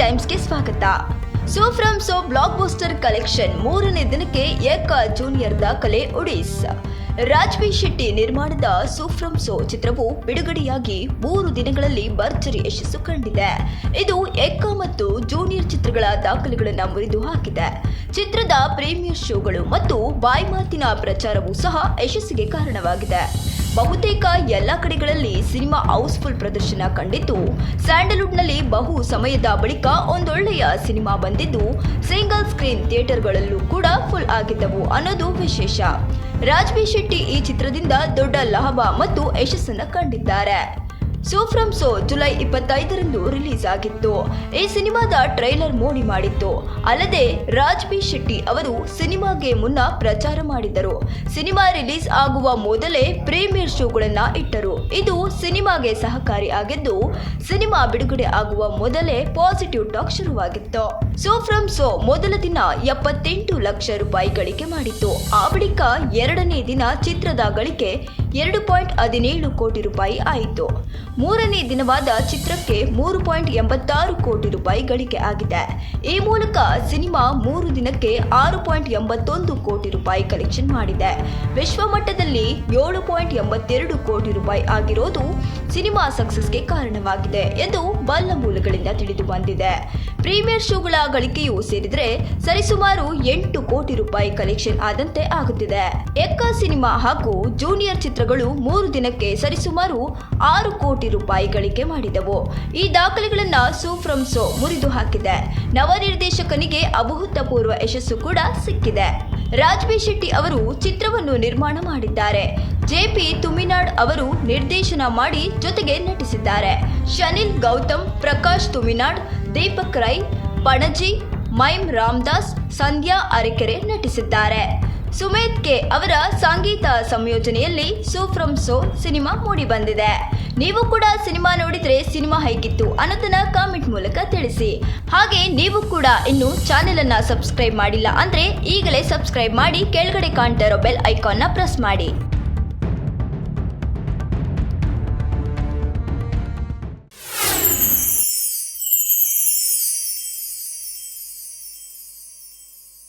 ಟೈಮ್ಸ್ಗೆ ಸ್ವಾಗತ. So from so blockbuster collection ಮೂರನೇ ದಿನಕ್ಕೆ ಏಕ ಜೂನಿಯರ್ ದಾಖಲೆ ಒಡಿಸ್ ರಾಜ್ವಿ ಶೆಟ್ಟಿ ನಿರ್ಮಾಣದ ಸೂಫ್ರಮ್ ಸೋ ಚಿತ್ರವು ಬಿಡುಗಡೆಯಾಗಿ ಮೂರು ದಿನಗಳಲ್ಲಿ ಭರ್ಜರಿ ಯಶಸ್ಸು ಕಂಡಿದೆ. ಇದು ಎಕ್ಕ ಮತ್ತು ಜೂನಿಯರ್ ಚಿತ್ರಗಳ ದಾಖಲೆಗಳನ್ನು ಮುರಿದು ಹಾಕಿದೆ. ಚಿತ್ರದ ಪ್ರೀಮಿಯರ್ ಶೋಗಳು ಮತ್ತು ಬಾಯ್ಮಾತಿನ ಪ್ರಚಾರವೂ ಸಹ ಯಶಸ್ಸಿಗೆ ಕಾರಣವಾಗಿದೆ. ಬಹುತೇಕ ಎಲ್ಲ ಕಡೆಗಳಲ್ಲಿ ಸಿನಿಮಾ ಹೌಸ್ಫುಲ್ ಪ್ರದರ್ಶನ ಕಂಡಿದ್ದು ಸ್ಯಾಂಡಲ್ವುಡ್ನಲ್ಲಿ ಬಹು ಸಮಯದ ಬಳಿಕ ಒಂದೊಳ್ಳೆಯ ಸಿನಿಮಾ ಬಂದಿದ್ದು, ಸಿಂಗಲ್ ಸ್ಕ್ರೀನ್ ಥಿಯೇಟರ್ಗಳಲ್ಲೂ ಕೂಡ ಫುಲ್ ಆಗಿದ್ದವು ಅನ್ನೋದು ವಿಶೇಷ. ರಾಜ್ವಿ ಶೆಟ್ಟಿ ಈ ಚಿತ್ರದಿಂದ ದೊಡ್ಡ ಲಾಭ ಮತ್ತು ಯಶಸ್ಸನ್ನು ಕಂಡಿದ್ದಾರೆ. ಸೋ ಫ್ರಮ್ ಸೋ ಜುಲೈ ಇಪ್ಪತ್ತೈದರಂದು ರಿಲೀಸ್ ಆಗಿತ್ತು. ಈ ಸಿನಿಮಾದ ಟ್ರೈಲರ್ ಮೋಡಿ ಮಾಡಿತ್ತು. ಅಲ್ಲದೆ ರಾಜ್ ಬಿ ಶೆಟ್ಟಿ ಅವರು ಸಿನಿಮಾಗೆ ಮುನ್ನ ಪ್ರಚಾರ ಮಾಡಿದ್ದರು. ಸಿನಿಮಾ ರಿಲೀಸ್ ಆಗುವ ಮೊದಲೇ ಪ್ರೀಮಿಯರ್ ಶೋಗಳನ್ನ ಇಟ್ಟರು. ಇದು ಸಿನಿಮಾಗೆ ಸಹಕಾರಿ ಆಗಿದ್ದು, ಸಿನಿಮಾ ಬಿಡುಗಡೆ ಆಗುವ ಮೊದಲೇ ಪಾಸಿಟಿವ್ ಟಾಕ್ ಶುರುವಾಗಿತ್ತು. ಸೋ ಫ್ರಮ್ ಸೋ ಮೊದಲ ದಿನ ಎಪ್ಪತ್ತೆಂಟು ಲಕ್ಷ ರೂಪಾಯಿ ಗಳಿಕೆ ಮಾಡಿತ್ತು. ಆ ಬಳಿಕ ಎರಡನೇ ದಿನ ಚಿತ್ರದ ಗಳಿಕೆ ಎರಡು ಪಾಯಿಂಟ್ ಹದಿನೇಳು ಕೋಟಿ ರೂಪಾಯಿ ಆಯಿತು. ಮೂರನೇ ದಿನವಾದ ಚಿತ್ರಕ್ಕೆ ಮೂರು ಪಾಯಿಂಟ್ ಎಂಬತ್ತಾರು ಕೋಟಿ ರೂಪಾಯಿ ಗಳಿಕೆ ಆಗಿದೆ. ಈ ಮೂಲಕ ಸಿನಿಮಾ ಮೂರು ದಿನಕ್ಕೆ ಆರು ಪಾಯಿಂಟ್ ಎಂಬತ್ತೊಂದು ಕೋಟಿ ರೂಪಾಯಿ ಕಲೆಕ್ಷನ್ ಮಾಡಿದೆ. ವಿಶ್ವಮಟ್ಟದಲ್ಲಿ ಏಳು ಪಾಯಿಂಟ್ ಎಂಬತ್ತೆರಡು ಕೋಟಿ ರೂಪಾಯಿ ಆಗಿರೋದು ಸಿನಿಮಾ ಸಕ್ಸಸ್ಗೆ ಕಾರಣವಾಗಿದೆ ಎಂದು ಬಲ್ಲ ಮೂಲಗಳಿಂದ ತಿಳಿದು ಬಂದಿದೆ. ಪ್ರೀಮಿಯರ್ ಶೋಗಳ ಗಳಿಕೆಯು ಸೇರಿದರೆ ಸರಿಸುಮಾರು ಎಂಟು ಕೋಟಿ ರೂಪಾಯಿ ಕಲೆಕ್ಷನ್ ಆದಂತೆ ಆಗುತ್ತಿದೆ. ಎಕ್ಕ ಸಿನಿಮಾ ಹಾಗೂ ಜೂನಿಯರ್ ಚಿತ್ರಗಳು ಮೂರು ದಿನಕ್ಕೆ ಸರಿಸುಮಾರು ಆರು ಕೋಟಿ ರೂಪಾಯಿ ಗಳಿಕೆ ಮಾಡಿದವು. ಈ ದಾಖಲೆಗಳನ್ನು ಸೂಫ್ರಮ್ ಸೋ ಮುರಿದು ಹಾಕಿದೆ. ನವ ನಿರ್ದೇಶಕನಿಗೆ ಅಭೂತಪೂರ್ವ ಯಶಸ್ಸು ಕೂಡ ಸಿಕ್ಕಿದೆ. ರಾಜ್ಬಿ ಶೆಟ್ಟಿ ಅವರು ಚಿತ್ರವನ್ನು ನಿರ್ಮಾಣ ಮಾಡಿದ್ದಾರೆ. ಜೆಪಿ ತುಮಿನಾಡ್ ಅವರು ನಿರ್ದೇಶನ ಮಾಡಿ ಜೊತೆಗೆ ನಟಿಸಿದ್ದಾರೆ. ಶನಿಲ್ ಗೌತಮ್, ಪ್ರಕಾಶ್ ತುಮಿನಾಡ್ ದೀಪಕ್ ರೈ ಪಣಜಿ ಮೈಮ್ ರಾಮದಾಸ್, ಸಂಧ್ಯಾ ಅರಿಕೆರೆ ನಟಿಸಿದ್ದಾರೆ. ಸುಮೇತ್ ಕೆ ಅವರ ಸಂಗೀತ ಸಂಯೋಜನೆಯಲ್ಲಿ ಸೂಫ್ರಮ್ ಸೋ ಸಿನಿಮಾ ಮೂಡಿ ಬಂದಿದೆ. ನೀವು ಕೂಡ ಸಿನಿಮಾ ನೋಡಿದ್ರೆ ಸಿನಿಮಾ ಹೇಗಿತ್ತು ಅನ್ನೋದನ್ನ ಕಾಮೆಂಟ್ ಮೂಲಕ ತಿಳಿಸಿ. ಹಾಗೆ ನೀವು ಕೂಡ ಇನ್ನು ಚಾನೆಲ್ ಅನ್ನ ಸಬ್ಸ್ಕ್ರೈಬ್ ಮಾಡಿಲ್ಲ ಅಂದ್ರೆ ಈಗಲೇ ಸಬ್ಸ್ಕ್ರೈಬ್ ಮಾಡಿ ಕೆಳಗಡೆ ಕಾಣ್ತಾ ಇರೋ ಬೆಲ್ ಐಕಾನ್ನ ಪ್ರೆಸ್ ಮಾಡಿ.